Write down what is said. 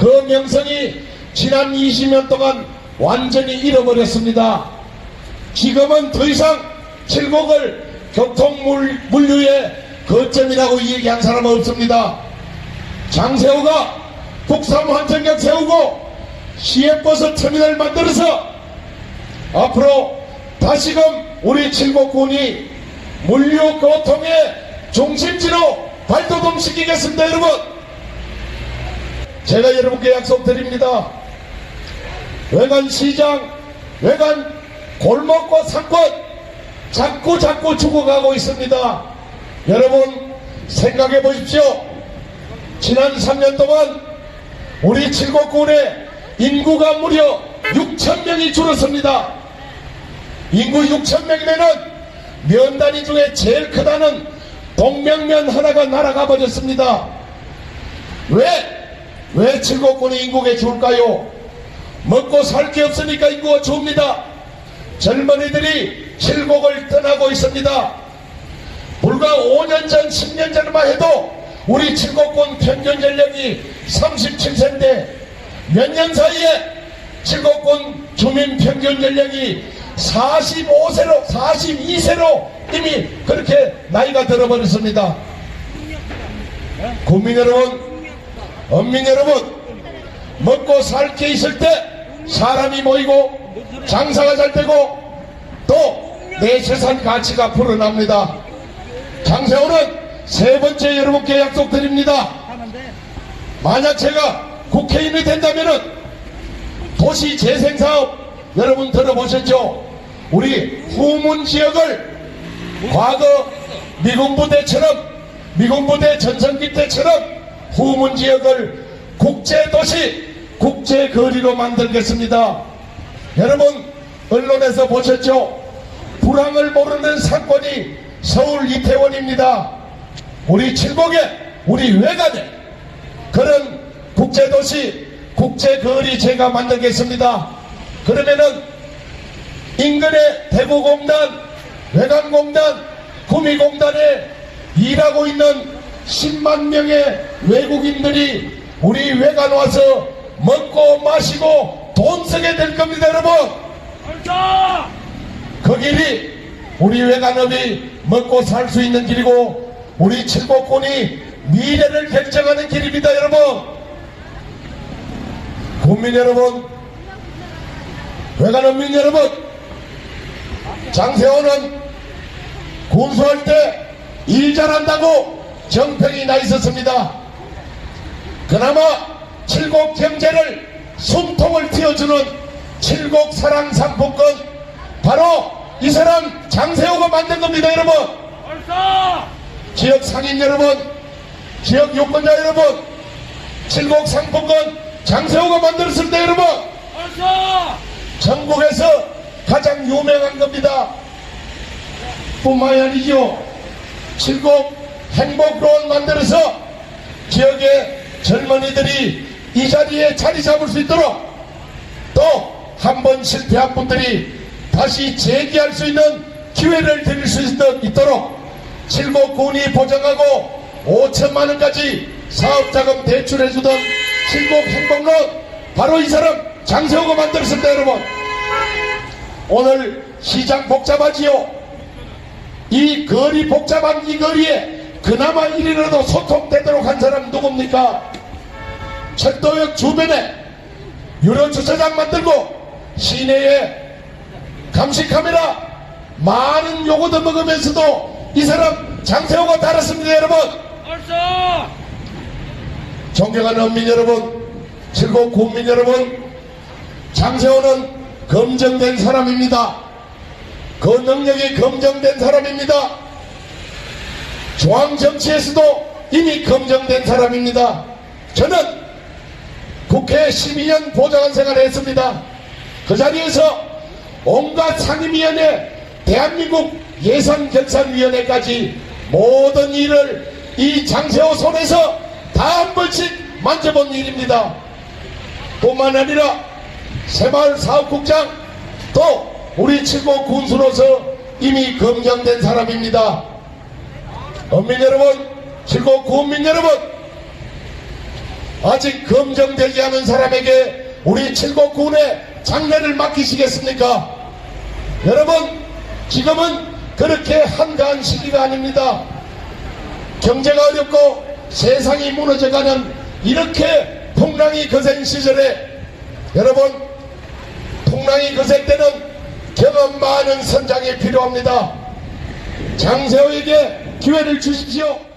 그 명성이 지난 20년 동안 완전히 잃어버렸습니다. 지금은 더 이상 칠곡을 교통물류의 거점이라고 얘기한 사람은 없습니다. 장세호가 북삼 환천역 세우고 시외버스 터미널 만들어서 앞으로 다시금 우리 칠곡군이 물류 교통의 중심지로 발돋움시키겠습니다 여러분 제가 여러분께 약속드립니다 외관 시장 외관 골목과 상권 자꾸 자꾸 죽어가고 있습니다 여러분 생각해 보십시오 지난 3년 동안 우리 칠곡군의 인구가 무려 6천 명이 줄었습니다 인구 6천 명이면은 면 단위 중에 제일 크다는 동명면 하나가 날아가 버렸습니다. 왜? 왜 칠곡군이 인구가 줄까요? 먹고 살 게 없으니까 인구가 줍니다. 젊은이들이 칠곡을 떠나고 있습니다. 불과 5년 전, 10년 전만 해도 우리 칠곡군 평균 연령이 37세인데 몇 년 사이에 칠곡군 주민 평균 연령이 45세로 42세로 이미 그렇게 나이가 들어버렸습니다. 국민 여러분, 엄민 여러분, 먹고 살 게 있을 때 사람이 모이고 장사가 잘 되고 또 내 재산 가치가 불어납니다. 장세호는 세 번째 여러분께 약속드립니다. 만약 제가 국회의원이 된다면은 도시 재생 사업 여러분 들어보셨죠? 우리 후문 지역을 과거 미군 부대처럼 미군 부대 전성기 때처럼 후문 지역을 국제도시 국제거리로 만들겠습니다. 여러분 언론에서 보셨죠? 불황을 모르는 상권이 서울 이태원입니다. 우리 칠곡에 우리 외관에 그런 국제도시 국제거리 제가 만들겠습니다. 그러면은 인근의 대구공단, 외관공단, 구미공단에 일하고 있는 10만 명의 외국인들이 우리 외관 와서 먹고 마시고 돈 쓰게 될 겁니다, 여러분. 그 길이 우리 외관업이 먹고 살 수 있는 길이고 우리 칠곡군이 미래를 결정하는 길입니다, 여러분. 국민 여러분, 외관업민 여러분, 장세호는 군수할 때 일 잘한다고 정평이 나 있었습니다. 그나마 칠곡 경제를 숨통을 틔워주는 칠곡 사랑 상품권 바로 이 사람 장세호가 만든 겁니다 여러분. 지역 상인 여러분 지역 유권자 여러분 칠곡 상품권 장세호가 만들었습니다 여러분 전국에서 가장 유명한 겁니다. 뿐만이 아니죠 칠곡 행복로원 만들어서 지역의 젊은이들이 이 자리에 자리 잡을 수 있도록 또 한 번 실패한 분들이 다시 재기할 수 있는 기회를 드릴 수 있- 있도록 칠곡군이 보장하고 5천만 원까지 사업자금 대출해주던 칠곡 행복로원 바로 이 사람 장세호가 만들었습니다 여러분. 오늘 시장 복잡하지요. 이 거리 복잡한 이 거리에 그나마 이리라도 소통되도록 한 사람 누굽니까? 철도역 주변에 유료 주차장 만들고 시내에 감시 카메라 많은 요거도 먹으면서도 이 사람 장세호가 달았습니다 여러분. 존경하는 언민 여러분 즐거운 국민 여러분 장세호는 검증된 사람입니다. 그 능력이 검증된 사람입니다 중앙 정치에서도 이미 검증된 사람입니다. 저는 국회 12년 보좌관 생활을 했습니다. 그 자리에서 온갖 상임위원회 대한민국 예산결산위원회까지 모든 일을 이 장세호 손에서 다 한 번씩 만져본 일입니다. 뿐만 아니라 새마을 사업국장 또 우리 칠곡 군수로서 이미 검증된 사람입니다. 언민 여러분, 칠곡 군민 여러분, 아직 검증되지 않은 사람에게 우리 칠곡군의 장례를 맡기시겠습니까? 여러분 지금은 그렇게 한가한 시기가 아닙니다. 경제가 어렵고 세상이 무너져가는 이렇게 풍랑이 거센 시절에 여러분 풍랑이 거셀 때는 경험 많은 선장이 필요합니다. 장세호에게 기회를 주십시오.